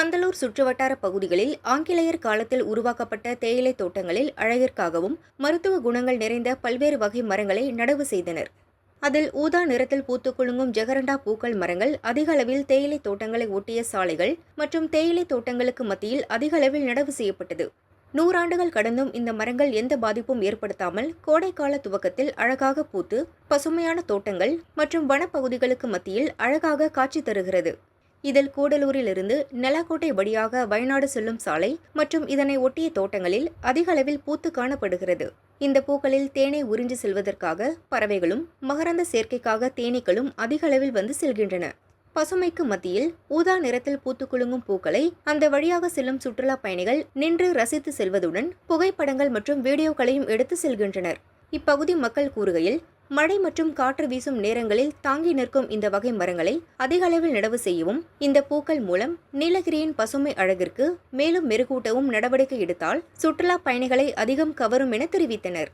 பந்தலூர் சுற்றுவட்டார பகுதிகளில் ஆங்கிலேயர் காலத்தில் உருவாக்கப்பட்ட தேயிலை தோட்டங்களில் அழகிற்காகவும் மருத்துவ குணங்கள் நிறைந்த பல்வேறு வகை மரங்களை நடவு செய்தனர். அதில் ஊதா நிறத்தில் பூத்து குலுங்கும் ஜெகரண்டா பூக்கள் மரங்கள் அதிக அளவில் தேயிலை தோட்டங்களை ஒட்டிய சாலைகள் மற்றும் தேயிலை தோட்டங்களுக்கு மத்தியில் அதிக அளவில் நடவு செய்யப்பட்டது. நூறாண்டுகள் கடந்தும் இந்த மரங்கள் எந்த பாதிப்பும் ஏற்படுத்தாமல் கோடைக்கால துவக்கத்தில் அழகாக பூத்து பசுமையான தோட்டங்கள் மற்றும் வனப்பகுதிகளுக்கு மத்தியில் அழகாக காட்சி தருகிறது. இதில் கூடலூரிலிருந்து நெலாக்கோட்டை வழியாக வயநாடு செல்லும் சாலை மற்றும் இதனை ஒட்டிய தோட்டங்களில் அதிக அளவில் பூத்து காணப்படுகிறது. இந்த பூக்களில் தேனை உறிஞ்சி செல்வதற்காக பறவைகளும் மகரந்த சேர்க்கைக்காக தேனீக்களும் அதிக அளவில் வந்து செல்கின்றன. பசுமைக்கு மத்தியில் ஊதா நிறத்தில் பூத்து குலுங்கும் பூக்களை அந்த வழியாக செல்லும் சுற்றுலா பயணிகள் நின்று ரசித்து செல்வதுடன் புகைப்படங்கள் மற்றும் வீடியோக்களையும் எடுத்து செல்கின்றனர். இப்பகுதி மக்கள் கூறுகையில் மழை மற்றும் காற்று வீசும் நேரங்களில் தாங்கி நிற்கும் இந்த வகை மரங்களை அதிக அளவில் நடவு செய்யவும் இந்த பூக்கள் மூலம் நீலகிரியின் பசுமை அழகிற்கு மேலும் மெருகூட்டவும் நடவடிக்கை எடுத்தால் சுற்றுலா பயணிகளை அதிகம் கவரும் என தெரிவித்தனர்.